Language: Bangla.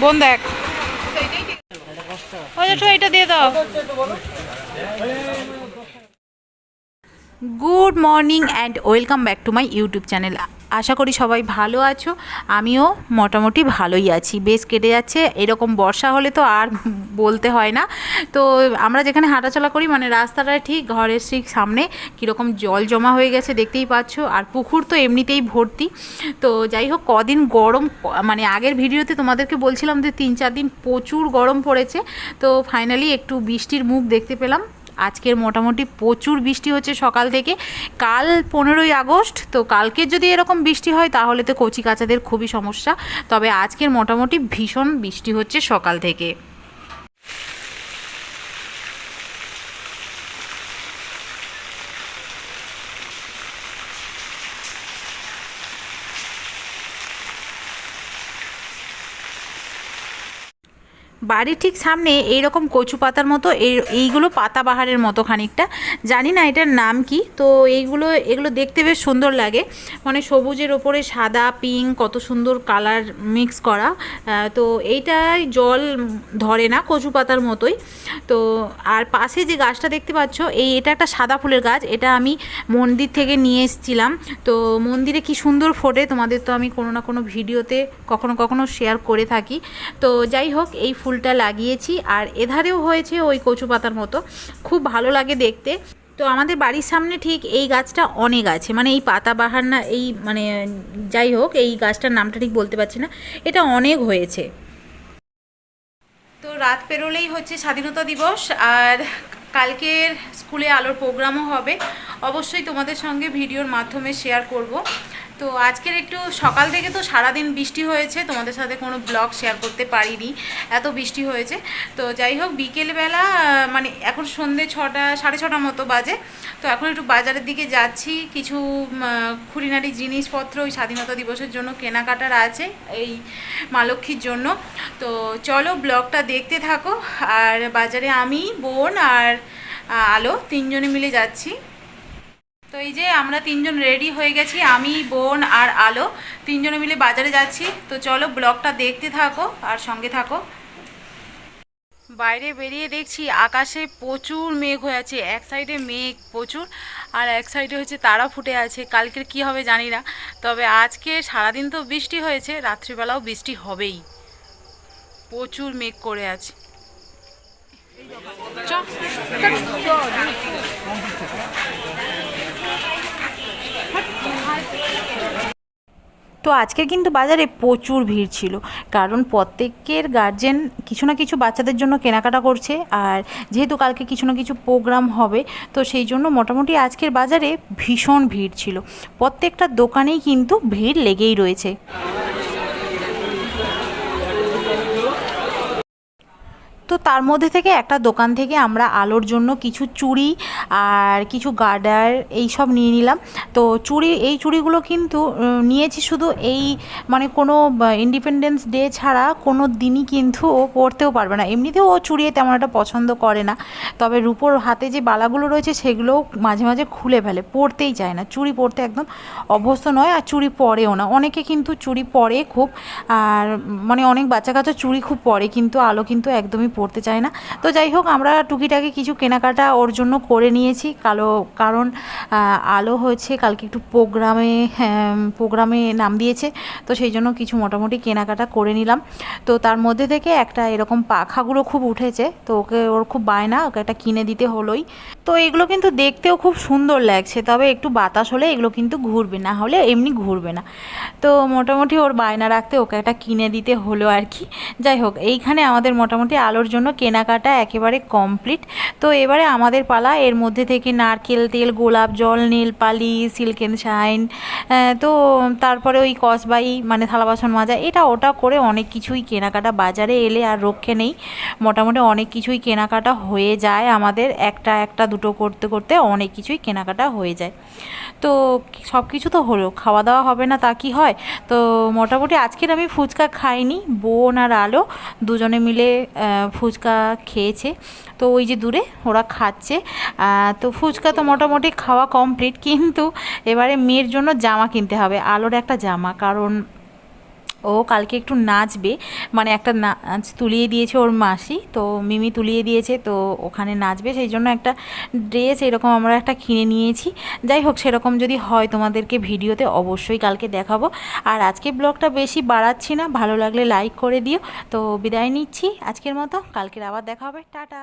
বোন দেখ। ওই একটু দিয়ে দাও। Good morning and welcome back to my YouTube channel আশা করি সবাই ভালো আছো। আমিও মোটামুটি ভালোই আছি। বেশ কেটে যাচ্ছে। এরকম বর্ষা হলে তো আর বলতে হয় না। তো আমরা যেখানে হাঁটাচলা করি মানে রাস্তাটা ঠিক, ঘরের ঠিক সামনে কীরকম জল জমা হয়ে গেছে দেখতেই পাচ্ছ। আর পুকুর তো এমনিতেই ভর্তি। তো যাই হোক, কদিন গরম মানে আগের ভিডিওতে তোমাদেরকে বলছিলাম যে তিন চার দিন প্রচুর গরম পড়েছে। তো ফাইনালি একটু বৃষ্টির মুখ দেখতে পেলাম। আজকের মোটামুটি প্রচুর বৃষ্টি হচ্ছে সকাল থেকে। কাল পনেরোই আগস্ট, তো কালকে যদি এরকম বৃষ্টি হয় তাহলে তো কচি কাচাদের খুবই সমস্যা। তবে আজকের মোটামুটি ভীষণ বৃষ্টি হচ্ছে সকাল থেকে। বাড়ির ঠিক সামনে এইরকম কচু পাতার মতো এই, এইগুলো পাতাবাহারের মতো খানিকটা। জানি না এটার নাম কি, তো এইগুলো, এগুলো দেখতে বেশ সুন্দর লাগে। মানে সবুজের ওপরে সাদা পিঙ্ক কত সুন্দর কালার মিক্স করা। তো এইটাই জল ধরে না কচু পাতার মতোই। তো আর পাশে যে গাছটা দেখতে পাচ্ছ, এই এটা একটা সাদা ফুলের গাছ, এটা আমি মন্দির থেকে নিয়ে এসেছিলাম। তো মন্দিরে কি সুন্দর ফোটে, তোমাদের তো আমি কোনো না কোনো ভিডিওতে কখনো কখনো শেয়ার করে থাকি। তো যাই হোক, এই ফুলটা লাগিয়েছি আর এধারেও হয়েছে ওই কচু পাতার মতো। খুব ভালো লাগে দেখতে। তো আমাদের বাড়ির সামনে ঠিক এই গাছটা অনেক আছে। মানে এই পাতাবাহার না, এই মানে যাই হোক, এই গাছটার নামটা ঠিক বলতে পারছি না। এটা অনেক হয়েছে। তো রাত পেরোলেই হচ্ছে স্বাধীনতা দিবস আর কালকের স্কুলে আলোর প্রোগ্রামও হবে। অবশ্যই তোমাদের সঙ্গে ভিডিওর মাধ্যমে শেয়ার করব। তো আজকের একটু সকাল থেকে তো সারাদিন বৃষ্টি হয়েছে, তোমাদের সাথে কোনো ব্লগ শেয়ার করতে পারিনি, এত বৃষ্টি হয়েছে। তো যাই হোক, বিকেলবেলা মানে এখন সন্ধে ছটা, সাড়ে ছটা মতো বাজে। তো এখন একটু বাজারের দিকে যাচ্ছি, কিছু খুঁটিনাটি জিনিসপত্র, ওই স্বাধীনতা দিবসের জন্য কেনাকাটার আছে, এই মা লক্ষ্মীর জন্য। তো চলো ব্লগটা দেখতে থাকো, আর বাজারে আমি, বোন আর আলো তিনজনে মিলে যাচ্ছি। তো এই যে আমরা তিনজন রেডি হয়ে গেছি, আমি, বোন আর আলো। তিনজনে মিলে বাজারে যাচ্ছি। তো চলো ব্লগটা দেখতে থাকো আর সঙ্গে থাকো। বাইরে বেরিয়ে দেখছি আকাশে প্রচুর মেঘ হয়ে আছে। এক সাইডে মেঘ প্রচুর আর এক সাইডে হচ্ছে তারা ফুটে আছে। কালকের কি হবে জানি না। তবে আজকে সারাদিন তো বৃষ্টি হয়েছে, রাত্রিবেলাও বৃষ্টি হবেই। প্রচুর মেঘ করে আছে। চ তো আজকে কিন্তু বাজারে প্রচুর ভিড় ছিল, কারণ প্রত্যেকের গার্জেন কিছু না কিছু বাচ্চাদের জন্য কেনাকাটা করছে, আর যেহেতু কালকে কিছু না কিছু প্রোগ্রাম হবে, তো সেই জন্য মোটামুটি আজকের বাজারে ভীষণ ভিড় ছিল। প্রত্যেকটা দোকানেই কিন্তু ভিড় লেগেই রয়েছে। তো তার মধ্যে থেকে একটা দোকান থেকে আমরা আলোর জন্য কিছু চুড়ি আর কিছু গার্ডার এই সব নিয়ে নিলাম। তো চুড়ি, এই চুড়িগুলো কিন্তু নিয়েছি শুধু এই মানে কোনো ইন্ডিপেন্ডেন্স ডে ছাড়া কোনো দিনই কিন্তু ও পরতেও পারবে না। এমনিতেও ও চুড়ি তেমন একটা পছন্দ করে না। তবে রূপোর হাতে যে বালাগুলো রয়েছে সেগুলোও মাঝে মাঝে খুলে ফেলে, পরতেই চায় না। চুড়ি পরতে একদম অভ্যস্ত নয় আর চুড়ি পরেও না। অনেকে কিন্তু চুড়ি পরে খুব, আর মানে অনেক বাচ্চা কাচ্চা চুড়ি খুব পরে, কিন্তু আলো কিন্তু একদমই পরতে চায় না। তো যাই হোক, আমরা টুকিটাকি কিছু কেনাকাটা ওর জন্য করে নিয়েছি। কালো, কারণ আলো হয়েছে, কালকে একটু প্রোগ্রামে প্রোগ্রামে নাম দিয়েছে, তো সেই জন্য কিছু মোটামুটি কেনাকাটা করে নিলাম। তো তার মধ্যে থেকে একটা এরকম পাখাগুলো খুব উঠেছে, তো ওকে ওর খুব বায়না, ওকে একটা কিনে দিতে হলোই। তো এগুলো কিন্তু দেখতেও খুব সুন্দর লাগছে, তবে একটু বাতাস হলে এগুলো কিন্তু ঘুরবে, না হলে এমনি ঘুরবে না। তো মোটামুটি ওর বায়না রাখতে ওকে একটা কিনে দিতে হলো আর কি। যাই হোক, এইখানে আমাদের মোটামুটি আলোর জন্য কেনাকাটা একেবারে কমপ্লিট। তো এবারে আমাদের পালা, এর মধ্যে থেকে নারকেল তেল, গোলাপ জল নীল পালি সিল্ক অ্যান্ড শাইন তো তারপরে ওই কসবাই মানে থালা বাসন মাজা, এটা ওটা করে অনেক কিছুই কেনাকাটা বাজারে এলে আর রক্ষে নেই। মোটামুটি অনেক কিছুই কেনাকাটা হয়ে যায় আমাদের, একটা একটা দুটো করতে করতে অনেক কিছুই কেনাকাটা হয়ে যায়। তো সব কিছু তো হলো, খাওয়া দাওয়া হবে না তা কি হয়? তো মোটামুটি আজকের আমি ফুচকা খাইনি, বোন আর আলো দুজনে মিলে ফুচকা খেয়েছে। তো ওই যে দূরে ওরা খাচ্ছে। তো ফুচকা তো মোটামুটি খাওয়া কমপ্লিট কিন্তু এবারে মেয়ের জন্য জামা কিনতে হবে, আলোর একটা জামা। কারণ ও কালকে একটু নাচবে। মানে একটা নাচ তুলিয়ে দিয়েছে ওর মাসি, তো মিমি তুলিয়ে দিয়েছে, তো ওখানে নাচবে। সেই জন্য একটা ড্রেস এরকম আমরা একটা কিনে নিয়েছি। যাই হোক, সেরকম যদি হয় তোমাদেরকে ভিডিওতে অবশ্যই কালকে দেখাবো। আর আজকে ব্লগটা বেশি বাড়াচ্ছি না, ভালো লাগলে লাইক করে দিও। তো বিদায় নিচ্ছি আজকের মতো, কালকের আবার দেখা হবে। টাটা!